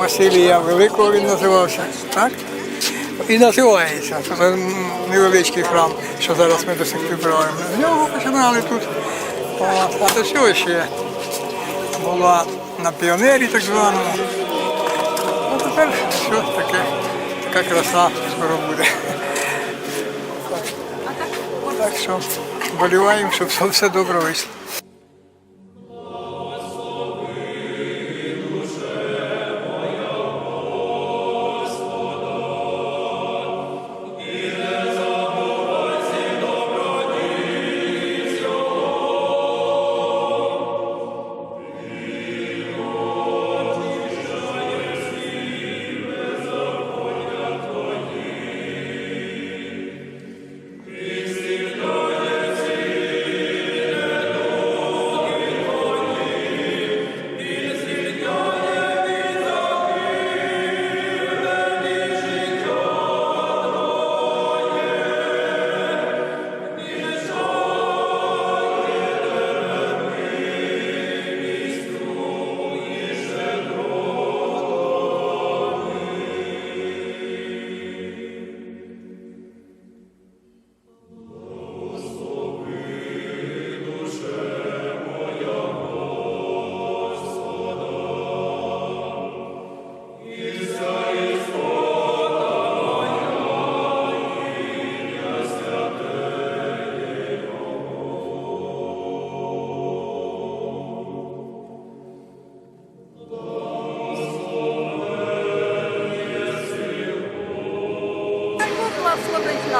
Василія Великого він називався, так? І називається. Невеличкий храм, що зараз ми до сих пір правимо. З нього починали тут. А до цього ще була на піонері так званому. А тепер що таке, така краса скоро буде. Так що боліваємо, щоб все- все добре вийшло.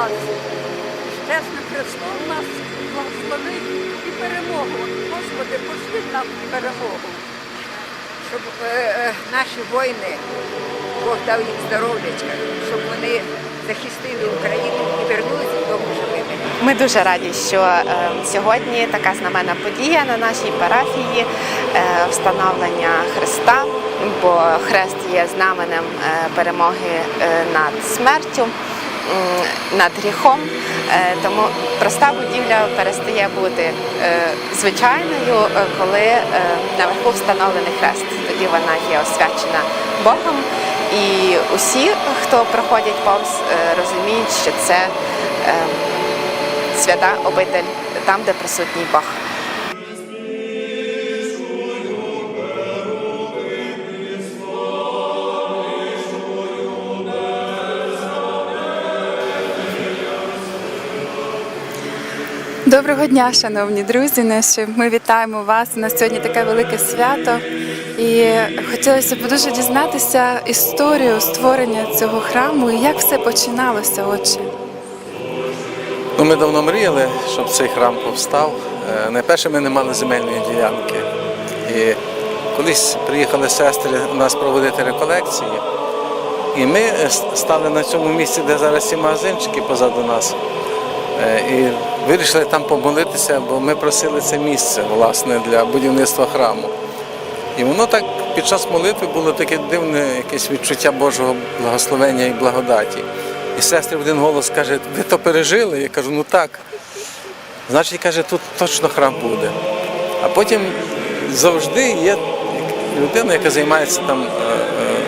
Нас. Чесним Христом нас благословить і перемогу. Господи, пошли нам перемогу. Щоб е, е, наші воїни, Бог дав їм здоров'ячка, щоб вони захистили Україну і вернулися додому живими. Ми дуже раді, що е, сьогодні така знаменна подія на нашій парафії е, встановлення Христа, бо хрест є знаменем е, перемоги е, над смертю, над гріхом. Е, Тому проста будівля перестає бути е, звичайною, е, коли наверху встановлений хрест. Тоді вона є освячена Богом. І усі, хто проходять повз, розуміють, що це е, свята обитель там, де присутній Бог. Доброго дня, шановні друзі. Наші ми вітаємо вас. У нас сьогодні таке велике свято. І хотілося б дуже дізнатися історію створення цього храму і як все починалося, отче. Ну, ми давно мріяли, щоб цей храм повстав. Е, Найперше ми не мали земельної ділянки. І колись приїхали сестри у нас проводити реколекції. І ми е, стали на цьому місці, де зараз ці магазинчики позаду нас. Е, І вирішили там помолитися, бо ми просили це місце власне, для будівництва храму. І воно так під час молитви було таке дивне якесь відчуття Божого благословення і благодаті. І сестри в один голос каже, ви то пережили? Я кажу, ну так. Значить, каже, тут точно храм буде. А потім завжди є людина, яка займається там е,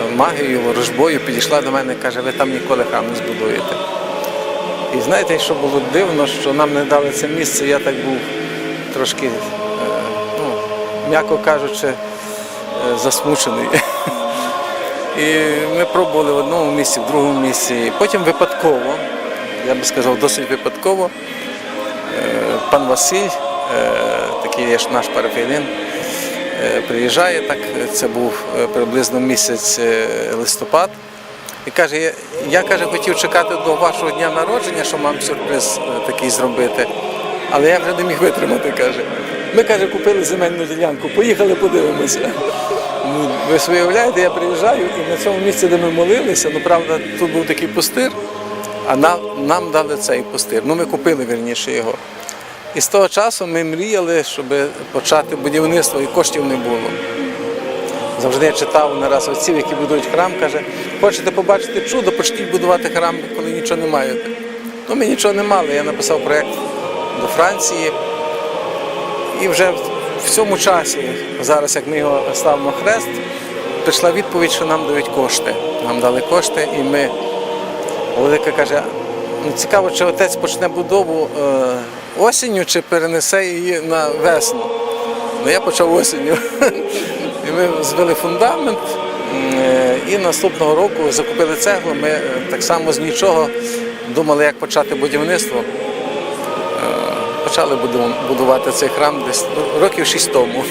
е, магією, ворожбою, підійшла до мене і каже, ви там ніколи храм не збудуєте. І знаєте, що було дивно, що нам не дали це місце, я так був трошки, е, ну, м'яко кажучи, е, засмучений. І ми пробували в одному місці, в другому місці. І потім випадково, я би сказав, досить випадково, е, пан Василь, такий є наш парафіянин, приїжджає, так, це був приблизно місяць листопад. І каже, я, каже, хотів чекати до вашого дня народження, що мам сюрприз е, такий зробити. Але я вже не міг витримати, каже. Ми, каже, купили земельну ділянку, поїхали подивимося. Ну, ви собі уявляєте, я приїжджаю і на цьому місці, де ми молилися, ну правда, тут був такий пустир, а нам, нам дали цей пустир. Ну, ми купили вірніше його. І з того часу ми мріяли, щоб почати будівництво, і коштів не було. Завжди я читав не раз отців, які будують храм, каже, хочете побачити чудо, почніть будувати храм, коли нічого не маєте. Ну, ми нічого не мали. Я написав проєкт до Франції. І вже в цьому часі, зараз як ми його ставимо хрест, прийшла відповідь, що нам дають кошти. Нам дали кошти, і ми Володика каже, ну цікаво, чи отець почне будову е, осінню, чи перенесе її на весну. Ну я почав осінню. І ми звели фундамент. І наступного року закупили цеглу. Ми е, так само з нічого думали, як почати будівництво. Е, Почали будувати цей храм десь років шість тому.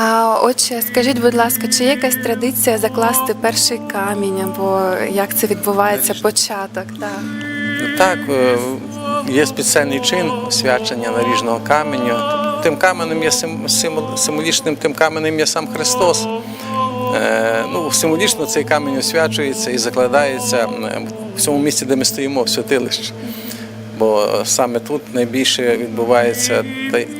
А отже, скажіть, будь ласка, чи є якась традиція закласти перший камінь, або як це відбувається, початок? Так. Так, е, є спеціальний чин свячення наріжного каменю. Тим каменем є сим- символ- символічним тим каменем є сам Христос. Е, Ну, символічно цей камінь освячується і закладається в цьому місці, де ми стоїмо, в святилищі. Бо саме тут найбільше відбувається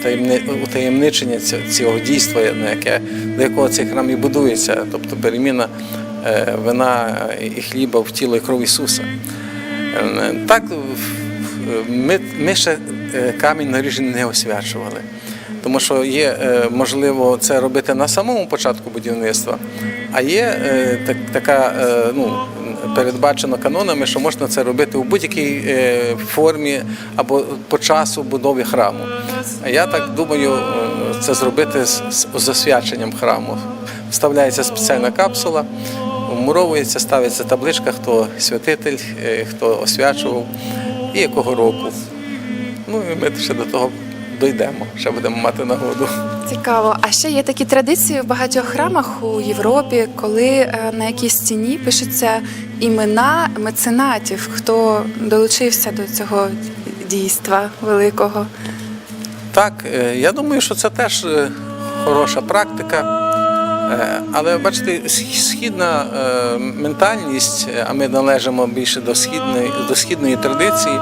таємни- утаємничення цього- дійства, на яке, до якого цей храм і будується, тобто переміна е, вина і хліба в тіло і кров Ісуса. Е, Так, ми, ми ще е, камінь наріжений не освячували. Тому що є можливо це робити на самому початку будівництва, а є е, так, така е, ну, передбачено канонами, що можна це робити у будь-якій е, формі або по часу будови храму. Я так думаю, це зробити з, засвяченням храму. Вставляється спеціальна капсула, вмуровується, ставиться табличка, хто святитель, хто освячував і якого року. Ну і ми ще до того дійдемо, ще будемо мати нагоду. Цікаво. А ще є такі традиції в багатьох храмах у Європі, коли е, на якійсь стіні пишуться імена меценатів, хто долучився до цього дійства великого. Так, е, я думаю, що це теж е, хороша практика. Але бачите, східна ментальність, а ми належимо більше до східної, до східної традиції,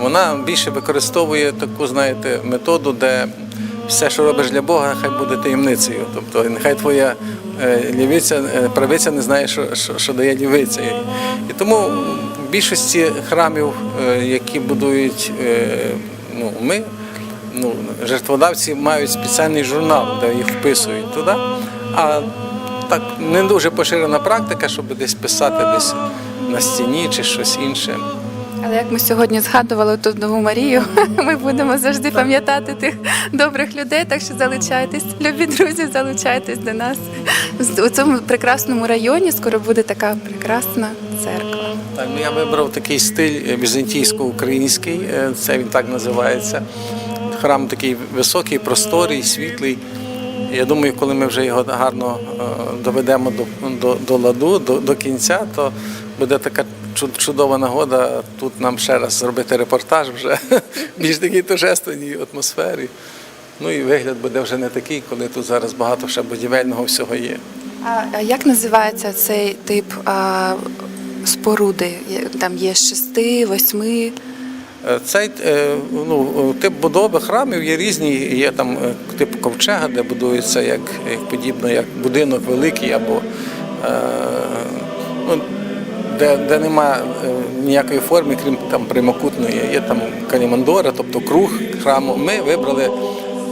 вона більше використовує таку, знаєте, методу, де все, що робиш для Бога, хай буде таємницею. Тобто нехай твоя е, лівиця, е, правиця не знає, що, що, що дає лівиця. І, тому в більшості храмів, е, які будують ну, ми, ну, жертводавці мають спеціальний журнал, де їх вписують туди. А так не дуже поширена практика, щоб десь писати десь на стіні чи щось інше. Але як ми сьогодні згадували тут нову Марію, ми будемо завжди пам'ятати тих добрих людей. Так що залучайтесь, любі друзі, залучайтесь до нас. У цьому прекрасному районі скоро буде така прекрасна церква. Так, ну я вибрав такий стиль е, візантійсько-український, е, це він так називається. Храм такий високий, просторий, світлий. Я думаю, коли ми вже його гарно е, доведемо до, до, до ладу, до, до кінця, то буде така чудова нагода тут нам ще раз зробити репортаж вже в більш такій торжественній атмосфері. Ну і вигляд буде вже не такий, коли тут зараз багато ще будівельного всього є. А, як називається цей тип а, споруди? Там є шести, восьми. Е, Цей е, ну, тип будови храмів є різні. Є там е, тип ковчега, де будується як, як подібно, як будинок великий, або ну, де, де немає ніякої форми, крім там прямокутної. Є там калімандора, тобто круг храму. Ми вибрали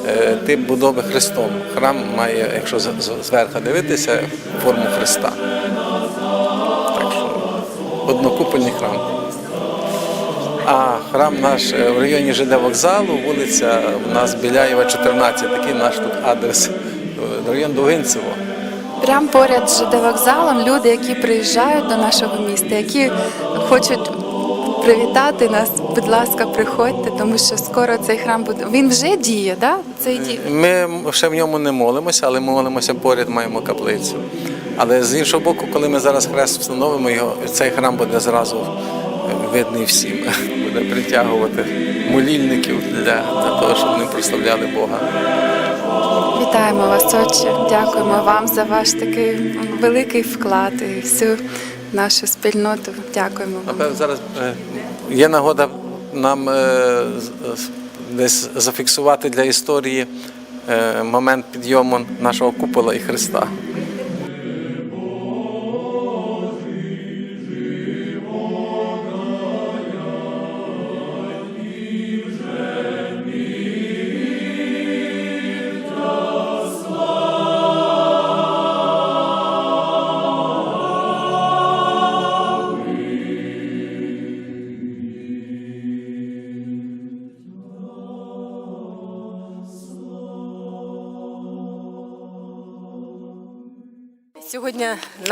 е, тип будови хрестом. Храм має, якщо зверху дивитися, форму хреста. Так що однокупольний храм. А храм наш е, в районі ЖД вокзалу, вулиця у нас Біляєва, 14, такий наш тут адрес, е, район Довгинцево. Прямо поряд з ЖД вокзалом люди, які приїжджають до нашого міста, які хочуть привітати нас. Будь ласка, приходьте, тому що скоро цей храм буде. Він вже діє, да? Цей діє. Ми ще в ньому не молимося, але молимося поряд, маємо каплицю. Але з іншого боку, коли ми зараз хрест встановимо його, цей храм буде зразу видний всім, буде притягувати молільників для, для того, щоб вони прославляли Бога. Вітаємо вас, отче. Дякуємо вам за ваш такий великий вклад і всю нашу спільноту. Дякуємо вам. Зараз е, є нагода нам е, десь зафіксувати для історії е, момент підйому нашого купола і Христа.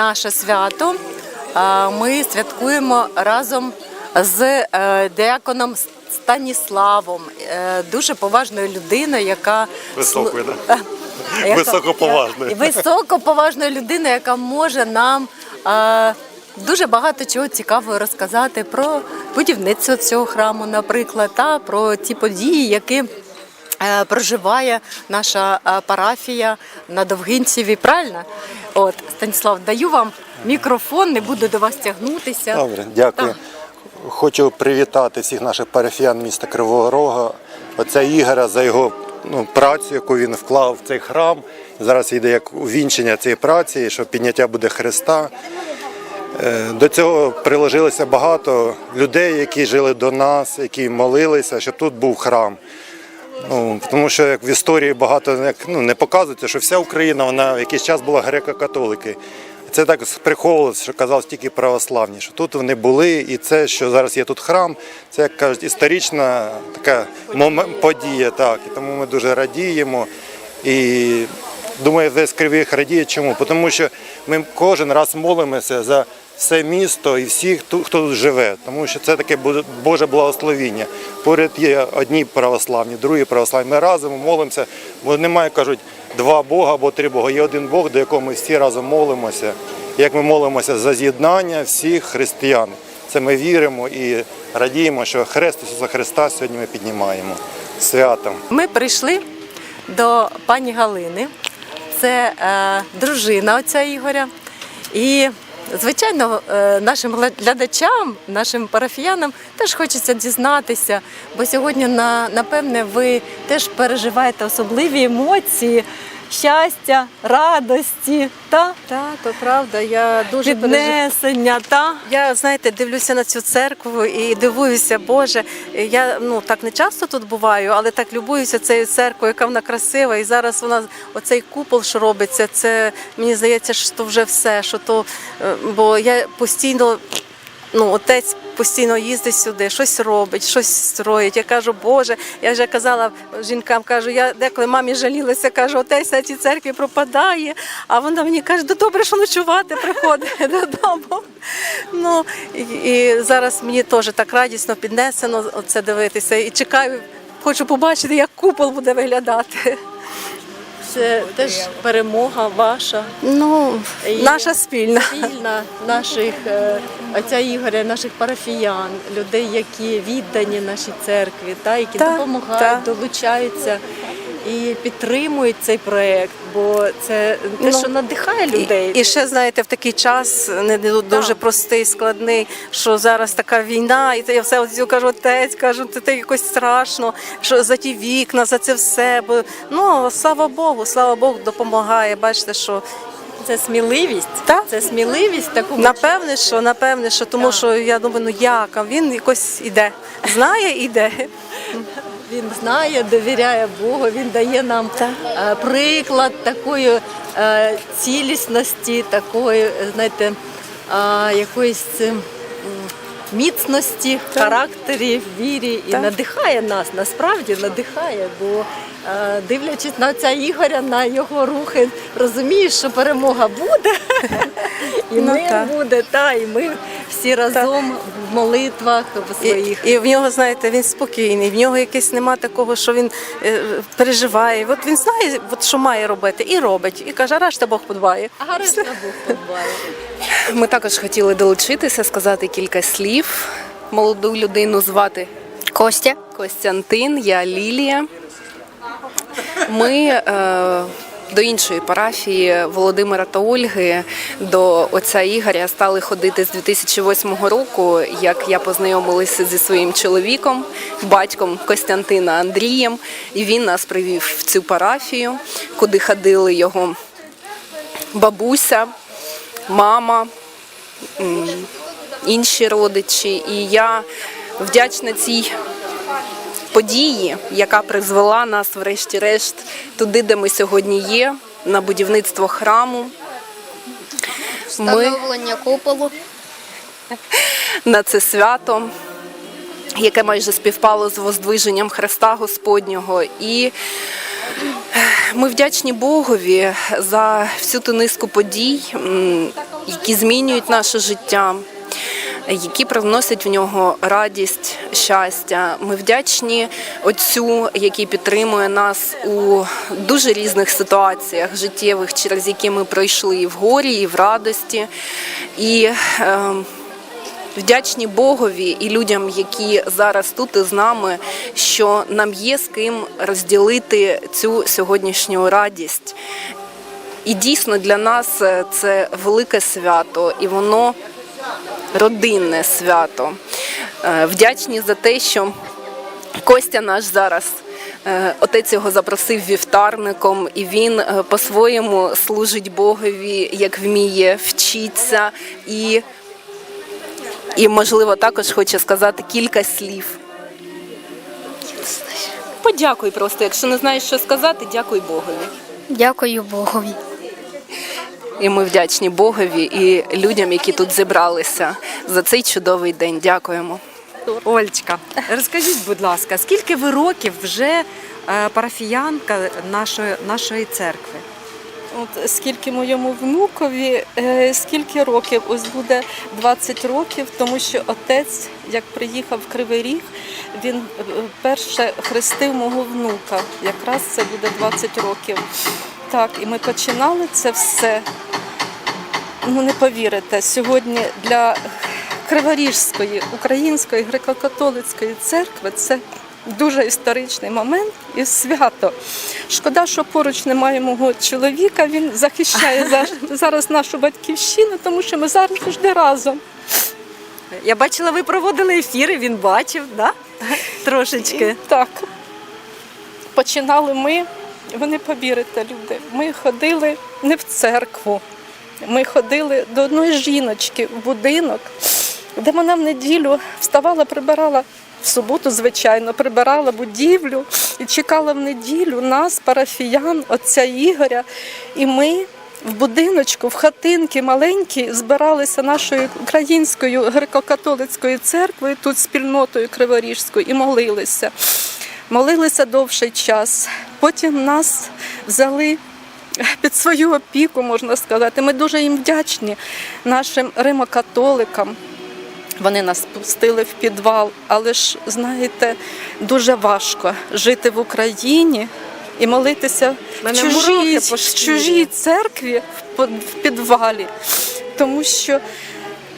Наше свято. Ми святкуємо разом з е, деяконом Станіславом, е, дуже поважною людиною, яка Високою, да? Високоповажною. Високоповажною людиною, яка може нам дуже багато чого цікавого розказати про будівництво цього храму, наприклад, та про ті події, які. Е, Проживає наша е, парафія на Довгинцеві, правильно? От, Станіслав, даю вам мікрофон, не буду до вас тягнутися. Добре, дякую. Так. Хочу привітати всіх наших парафіян міста Кривого Рога. Оця Ігоря за його ну, працю, яку він вклав в цей храм. Зараз йде як увінчення цієї праці, що підняття буде Христа. Е, До цього приложилося багато людей, які жили до нас, які молилися, щоб тут був храм. Ну, тому що як в історії багато як, ну, не показується, що вся Україна вона в якийсь час була греко-католики. Це так приховувалося, що казалось тільки православні, що тут вони були, і це, що зараз є тут храм, це як кажуть, історична така моме- подія. Так. І тому ми дуже радіємо. І думаю, весь кривих радіє. Чому? Тому що ми кожен раз молимося за все місто і всіх, хто тут живе, тому що це таке Боже благословіння. Поряд є одні православні, другі православні. Ми разом молимося, бо немає, кажуть, два Бога або три Бога. Є один Бог, до якого ми всі разом молимося. Як ми молимося за з'єднання всіх християн. Це ми віримо і радіємо, що Хрест Ісуса Христа сьогодні ми піднімаємо святом. Ми прийшли до пані Галини, це е, дружина отця Ігоря. І, звичайно, е, нашим глядачам, нашим парафіянам теж хочеться дізнатися, бо сьогодні, на, напевне, ви теж переживаєте особливі емоції. Щастя, радості та Так, то правда. Я дуже піднесення, та Я знаєте, дивлюся на цю церкву і дивуюся, Боже. Я ну так не часто тут буваю, але так любуюся цією церквою, яка вона красива. І зараз вона оцей купол, що робиться, це мені здається, що то вже все. Що то, е, бо я постійно. Ну, отець постійно їздить сюди, щось робить, щось строїть. Я кажу, Боже, я вже казала жінкам, кажу, я деколи мамі жалілася, кажу, отець на цій церкві пропадає. А вона мені каже, да добре, що ночувати приходить додому. Ну і, зараз мені теж так радісно піднесено це дивитися. І чекаю, хочу побачити, як купол буде виглядати. Це теж перемога ваша. Ну, І- наша спільна. спільна наших е, отця Ігоря, наших парафіян, людей, які віддані нашій церкві, та які Так, допомагають, так. долучаються і підтримують цей проект, бо це те, Ну, що надихає людей. І, і ще знаєте, в такий час не дуже простий, складний, що зараз така війна, і я все от кажу, отець, кажу, це, це якось страшно, що за ті вікна, за це все. Бо ну слава Богу, слава Богу, допомагає. Бачите, що Це сміливість, Так. це сміливість таку напевне, що напевне, що тому, Так. що я думаю, ну як а він якось іде, знає, іде. Він знає, довіряє Богу, він дає нам е, приклад такої е, цілісності, такої, знаєте, е, якоїсь міцності в характері, в вірі. І надихає нас, насправді надихає, бо дивлячись на ця Ігоря, на його рухи, розумієш, що перемога буде, і Ну, мир так. буде, та, і ми всі разом в молитвах в своїх. і в нього, знаєте, він спокійний, в нього якесь нема такого, що він е, переживає. От він знає, от, що має робити, і робить. І каже, решта Бог подбає. А решта Бог подбає. Ми також хотіли долучитися, сказати кілька слів. Молоду людину звати Костя. Костянтин, я Лілія. Ми е, до іншої парафії Володимира та Ольги, до отця Ігоря стали ходити з 2008 року, як я познайомилася зі своїм чоловіком, батьком Костянтина Андрієм. І він нас привів в цю парафію, куди ходили його бабуся, мама, інші родичі. І я вдячна цій події, яка призвела нас, врешті-решт, туди, де ми сьогодні є, на будівництво храму. Ми куполу. на це свято, яке майже співпало з воздвиженням Христа Господнього. І ми вдячні Богові за всю ту низку подій, які змінюють наше життя. Які привносять в нього радість, щастя. Ми вдячні отцю, який підтримує нас у дуже різних ситуаціях життєвих, через які ми пройшли і в горі, і в радості. І е, Вдячні Богові і людям, які зараз тут із нами, що нам є з ким розділити цю сьогоднішню радість. І дійсно для нас е, це велике свято, і воно родинне свято. Е, Вдячні за те, що Костя наш зараз. е, Отець його запросив вівтарником, і він е, по-своєму служить Богові, як вміє, вчиться і і, можливо, також хоче сказати кілька слів. Подякуй просто. Якщо не знаєш, що сказати, дякуй Богові. Дякую Богові. І ми вдячні Богові і людям, які тут зібралися за цей чудовий день. Дякуємо. Олечка, розкажіть, будь ласка, скільки ви років вже е, парафіянка нашої, нашої церкви? От скільки моєму внукові, е, скільки років? Ось буде 20 років, тому що отець, як приїхав в Кривий Ріг, він е, перше хрестив мого внука. Якраз це буде 20 років. Так, і ми починали це все. Ну не повірите, сьогодні для Криворіжської української греко-католицької церкви це дуже історичний момент і свято. Шкода, що поруч немає мого чоловіка. Він захищає зараз нашу батьківщину, тому що ми зараз завжди разом. Я бачила, ви проводили ефіри, він бачив, да? Трошечки. Так. Починали ми, ви не повірите, люди. Ми ходили не в церкву. Ми ходили до одної жіночки в будинок, де вона в неділю вставала, прибирала в суботу, звичайно, прибирала будівлю і чекала в неділю нас, парафіян, отця Ігоря. І ми в будиночку, в хатинки маленькі збиралися нашою українською греко-католицькою церквою, тут спільнотою Криворіжською, і молилися. Молилися довший час. Потім нас взяли під свою опіку, можна сказати. Ми дуже їм вдячні нашим римокатоликам. Вони нас пустили в підвал, але ж знаєте, дуже важко жити в Україні і молитися в чужій, в чужій церкві в підвалі, тому що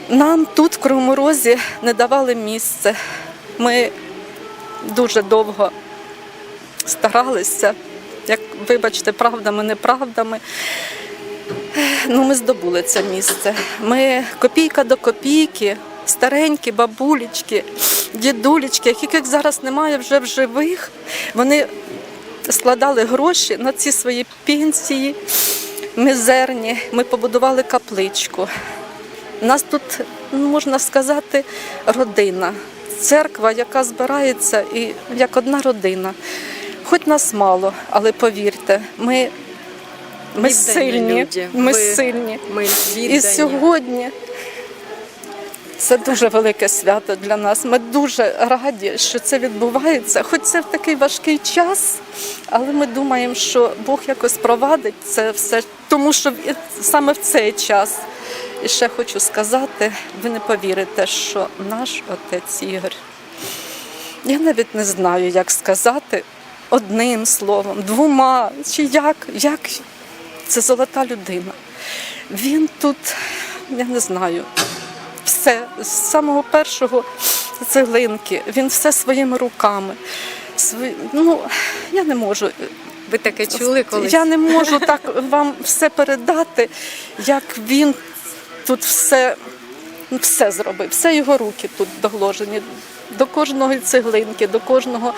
нам тут, в Кривому Розі, не давали місце. Ми дуже довго старалися, як вибачте, правдами, неправдами. Ну, ми здобули це місце. Ми копійка до копійки, старенькі бабулечки, дідулечки, яких зараз немає вже в живих. Вони складали гроші на ці свої пенсії мізерні. Ми побудували капличку. У нас тут, ну, можна сказати, родина. Церква, яка збирається і як одна родина. Хоч нас мало, але повірте, ми, ми Віддані сильні. люди. Ми Ви- сильні. Ми І сьогодні це дуже велике свято для нас. Ми дуже раді, що це відбувається. Хоч це в такий важкий час, але ми думаємо, що Бог якось провадить це все, тому що саме в цей час. І ще хочу сказати, ви не повірите, що наш отець Ігор, я навіть не знаю, як сказати одним словом, двома, чи як, як це золота людина. Він тут, я не знаю, все з самого першого цеглинки, він все своїми руками. Свої, ну, я не можу Ви таке чули колись? Я не можу так вам все передати, як він тут все, все зробив. Все його руки тут доложені. До кожної цеглинки, до кожного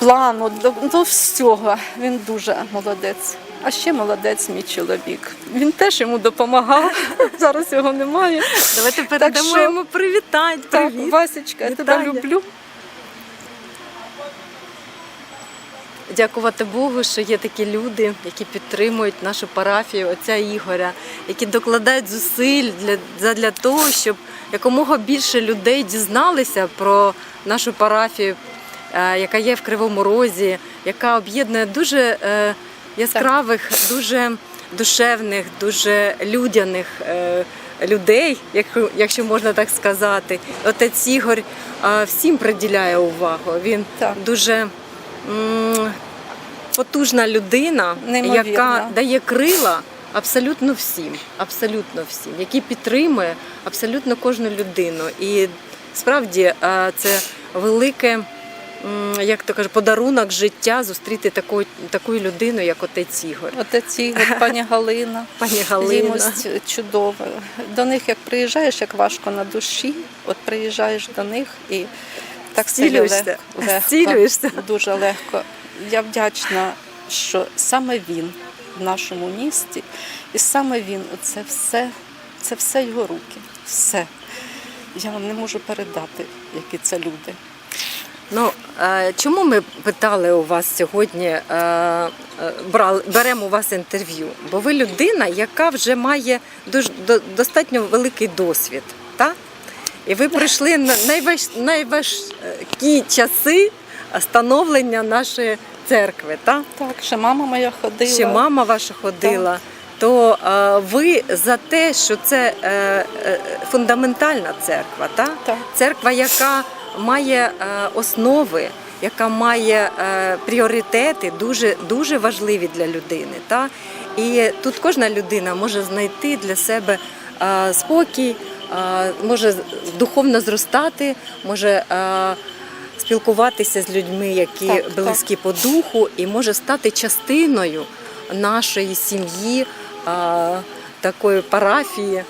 плану, до, до всього. Він дуже молодець. А ще молодець мій чоловік. Він теж йому допомагав. Зараз його немає. Давайте передамо що- йому привітань. Так, Привіт. Васечка, я тебе люблю. Дякувати Богу, що є такі люди, які підтримують нашу парафію, отця Ігоря, які докладають зусиль для, для того, щоб якомога більше людей дізналися про нашу парафію, яка є в Кривому Розі, яка об'єднує дуже е, яскравих, дуже душевних, дуже людяних е, людей, якщо можна так сказати. Отець Ігор е, всім приділяє увагу. Він Так. дуже потужна людина, Неймовірна. яка дає крила абсолютно всім, абсолютно всім, який підтримує абсолютно кожну людину. І справді е, це велике. Як то каже, подарунок життя зустріти таку, таку людину, як отець Ігор. Отець Ігор, пані Галина. Пані Галина. Чудова. До них як приїжджаєш, як важко на душі, от приїжджаєш до них і так лег- легко. Зцілюєшся. Дуже легко. Я вдячна, що саме він в нашому місті, і саме він, це все, це все його руки. Все. Я вам не можу передати, які це люди. Ну е, чому ми питали у вас сьогодні, е, е, брали, беремо у вас інтерв'ю? Бо ви людина, яка вже має дуже достатньо великий досвід, так? І ви прийшли на найваж, найважкі часи становлення нашої церкви, так? Так, ще мама моя ходила. Ще мама ваша ходила. То е, ви за те, що це е, е, фундаментальна церква, так? Так. церква, яка має е, основи, яка має е, пріоритети, дуже, дуже важливі для людини. Так? І тут кожна людина може знайти для себе е, спокій, може духовно зростати, може. Спілкуватися з людьми, які Так, так. близькі по духу, і може стати частиною нашої сім'ї, такої парафії,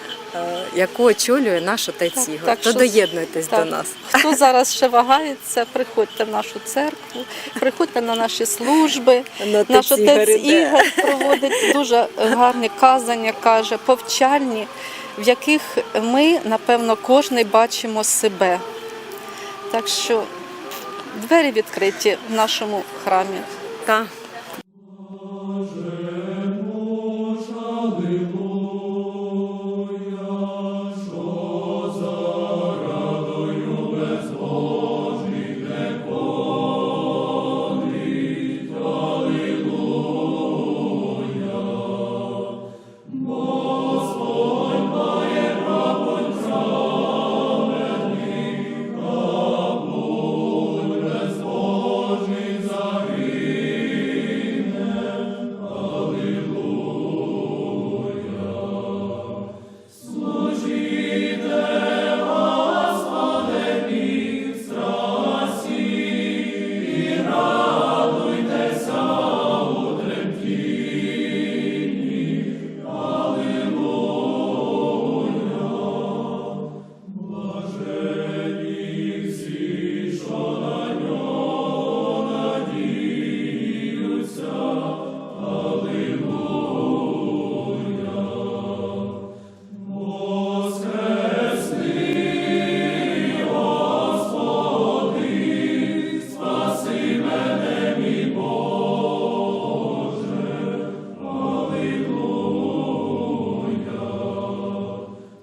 яку очолює наш отець Так, Ігор. так То що- доєднуйтесь Так. до нас. Хто зараз ще вагається, приходьте в нашу церкву, приходьте на наші служби. Ну, отець Наш отець іде. Ігор проводить дуже гарні казання, каже, повчальні, в яких ми, напевно, кожен бачимо себе. Так що двері відкриті в нашому храмі. Так.